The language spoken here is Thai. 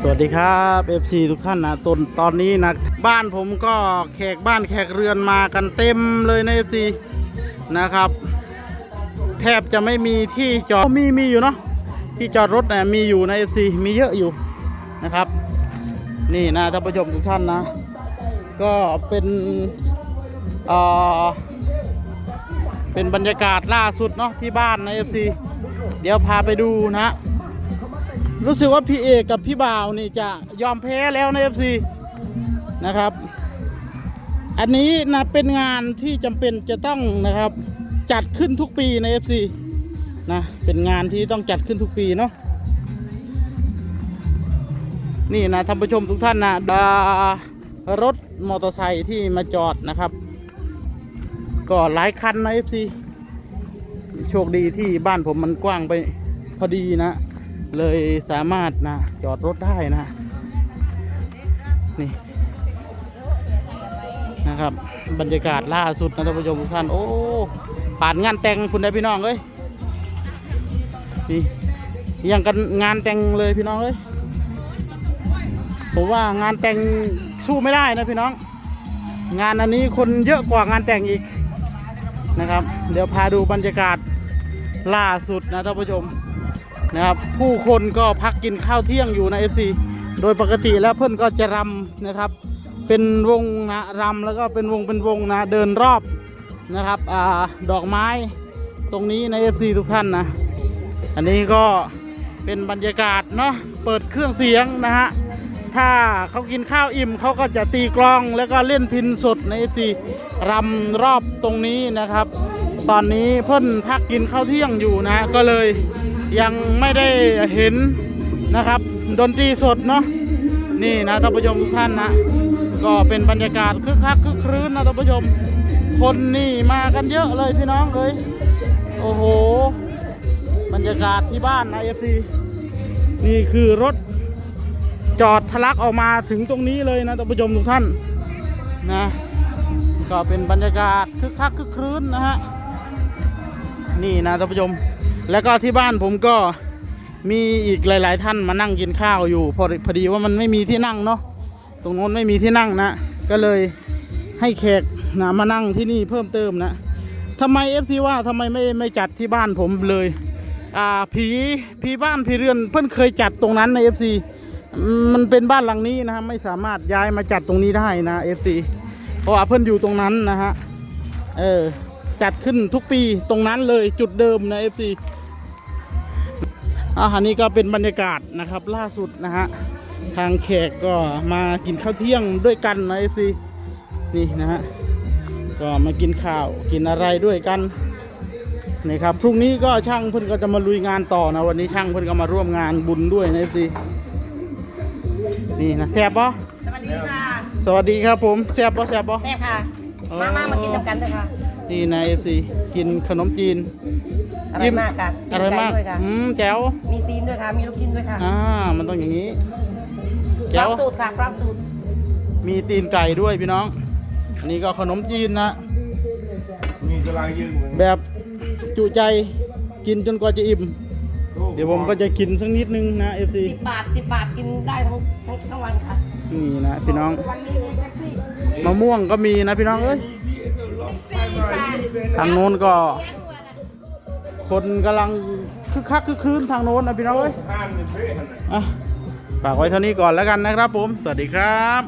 สวัสดีครับ FC ทุกท่านนะตอนตอนนี้นะบ้านผมก็แขกบ้านแขกเรือนมากันเต็มเลยนะ FC นะครับ แทบจะไม่มีที่จอดมีมีอยู่เนาะที่จอดรถนะมีอยู่ใน FC มีเยอะอยู่นะครับ นี่นะท่านผู้ชมทุกท่านนะ ก็เป็นเอ่อเป็นบรรยากาศล่าสุดเนาะที่บ้านใน FC เดี๋ยวพาไปดูนะ รู้สึกว่าพี่เอกกับพี่บ่าวนี่จะยอมแพ้แล้วใน FC นะครับ อันนี้นะเป็นงานที่จำเป็นจะต้องนะครับ จัดขึ้นทุกปีใน FC นะเป็นงานที่ต้องจัดขึ้นทุกปีเนาะนี่นะท่านผู้ชมทุกท่านนะอ่ารถมอเตอร์ไซค์ที่มาจอดนะครับ ก็หลายคันนะ FC โชคดีที่บ้านผมมันกว้างไปพอดีนะ เลยสามารถนะจอดรถได้นะ นี่นะครับ บรรยากาศล่าสุดนะท่านผู้ชมทุกท่าน โอ้ป่านงานแต่งคุณได้พี่น้องเอ้ยนี่ยังกันงานแต่งเลยพี่น้องเอ้ยผมว่างานแต่งสู้ไม่ได้นะพี่น้อง งานอันนี้คนเยอะกว่างานแต่งอีกนะครับ เดี๋ยวพาดูบรรยากาศล่าสุดนะท่านผู้ชม นะครับ ผู้คนก็พักกินข้าวเที่ยงอยู่ใน FC โดยปกติแล้วเพื่อนก็จะรำนะครับ เป็นวงนะรำแล้วก็เป็นวงเป็นวงนะเดินรอบนะครับอาดอกไม้ตรงนี้ใน FC ทุกท่านนะ อันนี้ก็เป็นบรรยากาศเนาะเปิดเครื่องเสียงนะฮะถ้าเขากินข้าวอิ่มเขาก็จะตีกลองแล้วก็เล่นพินสดใน FC รำรอบตรงนี้นะครับ ตอนนี้เพิ่นพักกินข้าวเที่ยงอยู่นะก็เลย ยังไม่ได้เห็นนะครับ ดนตรีสดเนาะนี่นะท่านผู้ชมทุกท่านนะก็เป็นบรรยากาศคึกคักคึกครื้นนะท่านผู้ชม คนนี่มากันเยอะเลยพี่น้องเลยโอ้โห บรรยากาศที่บ้านนะเอฟซีนี่คือรถจอดทะลักออกมาถึงตรงนี้เลยนะท่านผู้ชมทุกท่านนะก็เป็นบรรยากาศคึกคักคึกครื้นนะฮะนี่นะท่านผู้ชม แล้วก็ที่บ้านผมก็มีอีกหลาย ๆ ท่านมานั่งกินข้าวอยู่พอพอดีว่ามันไม่มีที่นั่งเนาะตรงโน้นไม่มีที่นั่งนะ ก็เลยให้แขกนะมานั่งที่นี่เพิ่มเติมนะทำไม FC ว่าทำไมไม่ไม่จัดที่บ้านผมเลยอ่าผีผีบ้านผีเรือนเพิ่นเคยจัดตรงนั้นใน FC อืมมันเป็นบ้านหลังนี้นะฮะไม่สามารถย้ายมาจัดตรงนี้ได้นะ FC เพราะว่าเพิ่นอยู่ตรงนั้นนะฮะเออจัดขึ้นทุกปีตรงนั้นเลยจุดเดิมนะ FC อาหารนี้ก็เป็นบรรยากาศนะครับล่าสุดนะฮะทางแขกก็มากินข้าวเที่ยงด้วยกันนะ FC นี่นะฮะก็มากินข้าวกินอะไรด้วยกันนี่ครับพรุ่งนี้ก็ช่างเพื่อนก็จะมาลุยงานต่อนะวันนี้ช่างเพื่อนก็มาร่วมงานบุญด้วยนะ FC นี่นะแซ่บปะสวัสดีค่ะ สวัสดีครับผมแซ่บปะแซ่บปะแซ่บค่ะอ๋อมามามากินกับกันเถอะค่ะ นี่นะ FC กินขนมจีนอร่อยมากค่ะอร่อยมากได้วยค่ะอืมแจ๋วมีตีนด้วยค่ะ มีลูกชิ้นด้วยค่ะอ่ามันต้องอย่างนี้พร้แจ๋อวมสูตรค่ะพร้อมสูตรมีตีนไก่ด้วยพี่น้อง อันนี้ก็ขนมจีนนะมีตารางยืนเหมือนแบบจุใจกินจนกว่าจะอิ่ม เดี๋ยวผมก็จะกินสักนิดนึงนะ FC สิบบาทสิบบาทกินได้ทั้งทั้งทั้งวันค่ะนี่นะพี่น้องวันนี้เองแท็กซี่มะม่วงก็มีนะพี่น้องเอ้ย ทางโน้นก็ คนกำลังคึกคักคึกคืนทางโน้นนะพี่น้องเอ้ยอะฝากไว้เท่านี้ก่อนแล้วกันนะครับผม สวัสดีครับ